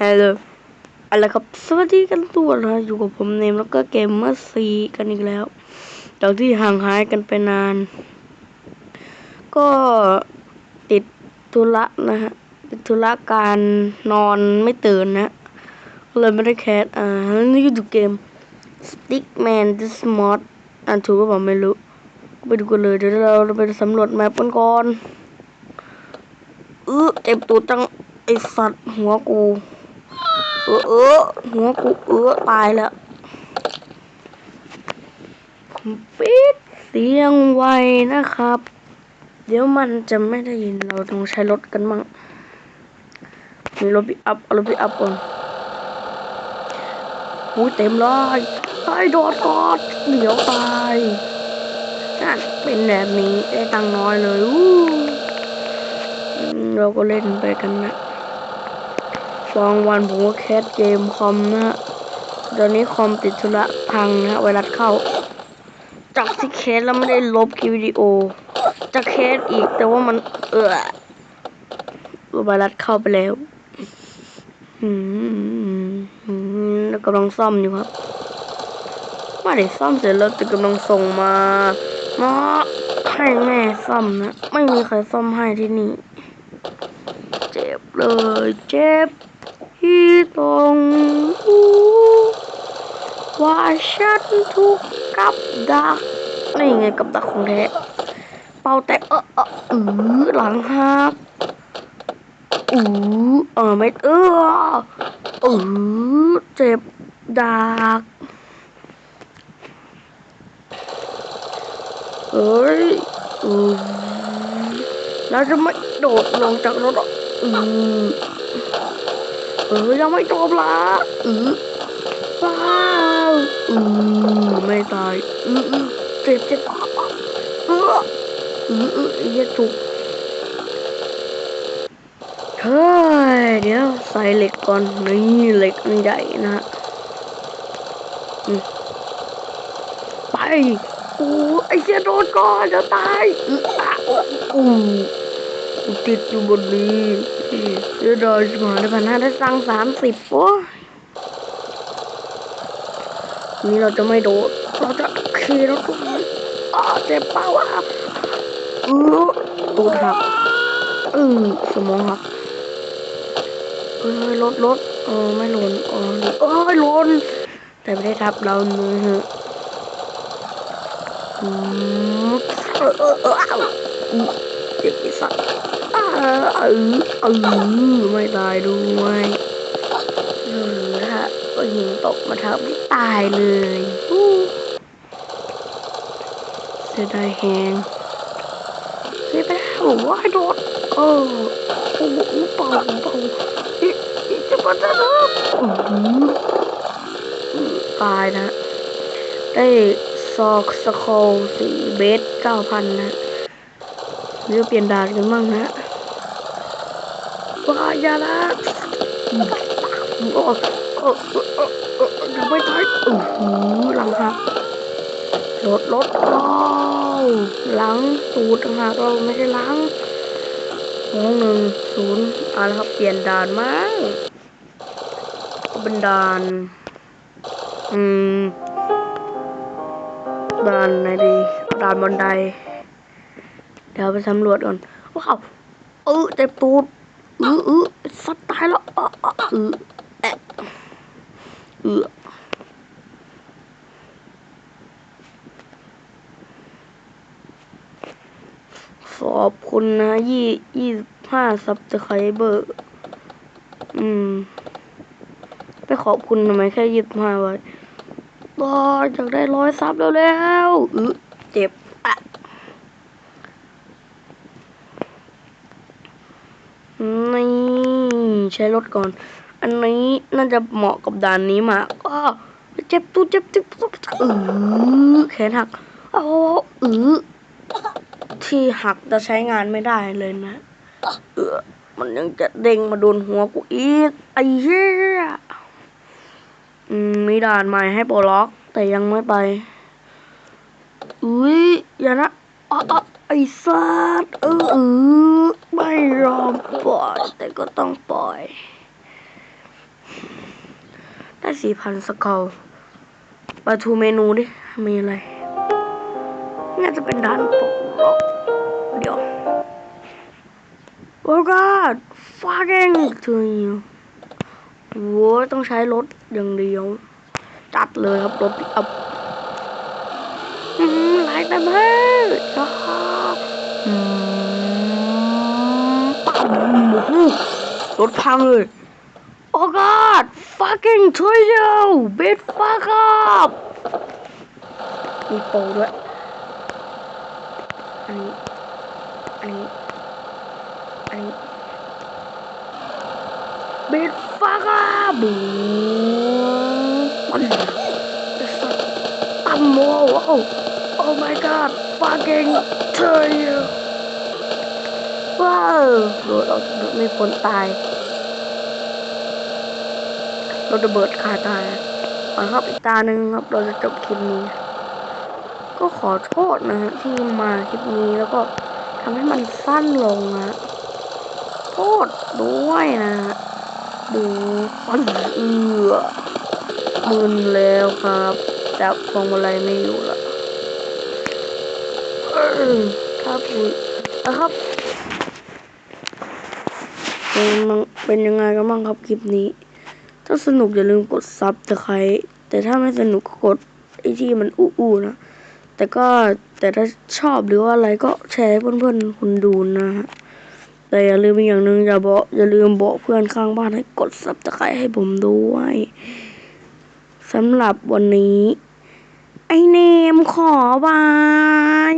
ฮัลโหลอะไรครับ สวัสดีกันตัวนะ อยู่กับผมเนมแล้วก็เกมเมอร์ซีกันอีกแล้วจากที่ห่างหายกันไปนาน ก็ติดธุระนะฮะ ติดธุระการนอนไม่ตื่นนะเลยไม่ได้แคสอ่าแล้วนี่ก็ดูเกม Stickman This Mod อ่านถูกก็บอกไม่รู้ไปดูกันเลย เดี๋ยวเราไปสำรวจแมปกันก่อนเออเจ็บตัวจังไอสัตว์หัวกู เออเออหัวกูเออตายแล้วปิดเสียงไว้นะครับ เดี๋ยวมันจะไม่ได้ยินเราต้องใช้รถกันมั่งมีรถปิอัพเอารถปิอัพก่อนอู้เต็มเลยไอ้โดดกอดเดี๋ยวตายนั่นเป็นแบบนี้ได้ตังน้อยเลยอู้เราก็เล่นไปกันนะ บางวันผมก็แคสเกมคอมนะฮะตอนนี้คอมติดธุระพังนะไวรัสเข้า จากที่แคสแล้วไม่ได้ลบคลิปวิดีโอ จะแคสอีกแต่ว่ามันเออไวรัสเข้าไปแล้วอืมแล้วกำลังซ่อมอยู่ครับม่ได้ซ่อมเสร็จแล้วแต่กำลังส่งมามาให้แม่ซ่อมนะ ไม่มีใครซ่อมให้ที่นี่ เจ็บเลย เจ็บ ที่ตรงหูว่าฉันถูกกับดักนี่ไงกับดักของแท้เป่าแตกเออเอออือหลังหักอือเออไม่เออเออเจ็บดักเอ้ยอือเราจะไม่โดดลงจากรถอกอื อเออยังไม่จบละอือว้าวอือไม่ตายอืออือเจ็บเจ็บเอออืออืออ้เหี้ยถูกเฮ้ยเดี๋ยวใส่เหล็กก่อนนี่เหล็กอันใหญ่นะฮะอืมไปโอ้ไอ้เหี้ยโดนก่อนจะตายอืออะอู้ติดอยู่บนนี้ ดี๋ยวดอยหายได้พันห้าได้สั่งสามสิบโอ้นี่เราจะไม่โดด เราจะขี่รถตรงนี้อ่าเจ็บเป้าวะเออตูดหักเออสมองหักเออรถรถเออไม่หล่นเออเออหล่นแต่ไม่ได้ทับเราเนื้อะอืมเออเออเอออ้าวเจ็บไอ้สัตว์ เออเออไม่ตายด้วยเออฮะก็ยิงตกมาทับไม่ตายเลยฮู้เสียดายแหงเสียไปแล้วว้ายโดดเออโอ้โหเป่าเป่าอีอีจะมาจะนะอื้อหือตายนะ ได้ซอกสโคลสีเบสเก้าพันนะเดี๋ยวเปลี่ยนด่านกันบ้างนะ ว้าอย่าละโอ้โอ้โอ้โอ้อยังไม่ตายโอ้โหหลังหักรถรถเราหลังตูดต่างหากเราไม่ใช่หลังสองหนึ่งศูนย์อาละครับเปลี่ยนด่านมั้งเป็นด่าน อืมด่านไหนดีด่านบันไดเดี๋ยวไปสำรวจก่อนว้าวเออเจ็บตูด ออเออสัตว์ตายแล้วเออออเออแอะเออขอบคุณนะยี่ยี่ห้าซับสไครเบอร์ อืม ไปขอบคุณทำไมแค่ยี่ห้าไว้ต่ออยากได้ร้อยซับแล้วแล้วๆเออเจ็บอะ นี่ใช้รถก่อน อันนี้น่าจะเหมาะกับด่านนี้มากก็เจ็บตู้เจ็บเจ็บตู้เออแขนหักโอ้เออที่หักจะใช้งานไม่ได้เลยนะ เออมันยังจะเด้งมาโดนหัวกูอีกไอ้เหี้ยมีด่านใหม่ให้ปล็อก แต่ยังไม่ไป อุ้ยอย่านะอ๋อ อ๋อไอ้สัตว์เออไม่ยอมปล่อยแต่ก็ต้องปล่อย ได้สี่พันสกอลไปทูเมนูดิ มีอะไร น่าจะเป็นด่านปกหรอกเดี๋ยว โอ้ god fucking ถึงโว้ต้องใช้รถอย่างเดียว จัดเลยครับ รถปิกอัพอืมไล่เต็มเลยจ้าอืมปั๊มโอ้โหร ถพังเลย โอ้ god fucking treasure bit fuck up มีโปด้วย อันนี้ อันนี้ อันนี้ bit fuck up บูมันตั้มโมโอ้ oh my god fucking treasure ว้าวโดดออกจาไม่พ้นตาย รถระเบิดคาตายเอาครับอีกตาหนึ่งครับเราจะจบคลิปนี้ ก็ขอโทษนะฮะที่มาคลิปนี้แล้วก็ทำให้มันสั้นลงนะโทษด้วยนะฮะดูฟันเอือมึนแล้วครับจับพวงมาลัยไม่อยู่ละครับอุ๊ยนะครับเป็นเป็นยังไงกันบ้างครับคลิปนี้ ถ้าสนุกอย่าลืมกดซับตะไคร้แต่ถ้าไม่สนุกก็กดไอที่มันอู้ๆนะ แต่ก็แต่ถ้าชอบหรือว่าอะไรก็แชร์ให้เพื่อนๆคุณดูนะฮะแต่อย่าลืมอีกอย่างหนึ่งอย่าบอกอย่าลืมบอกเพื่อนข้างบ้านให้กดซับตะไคร้ให้ผมด้วยสำหรับวันนี้ ไอเนมขอบาย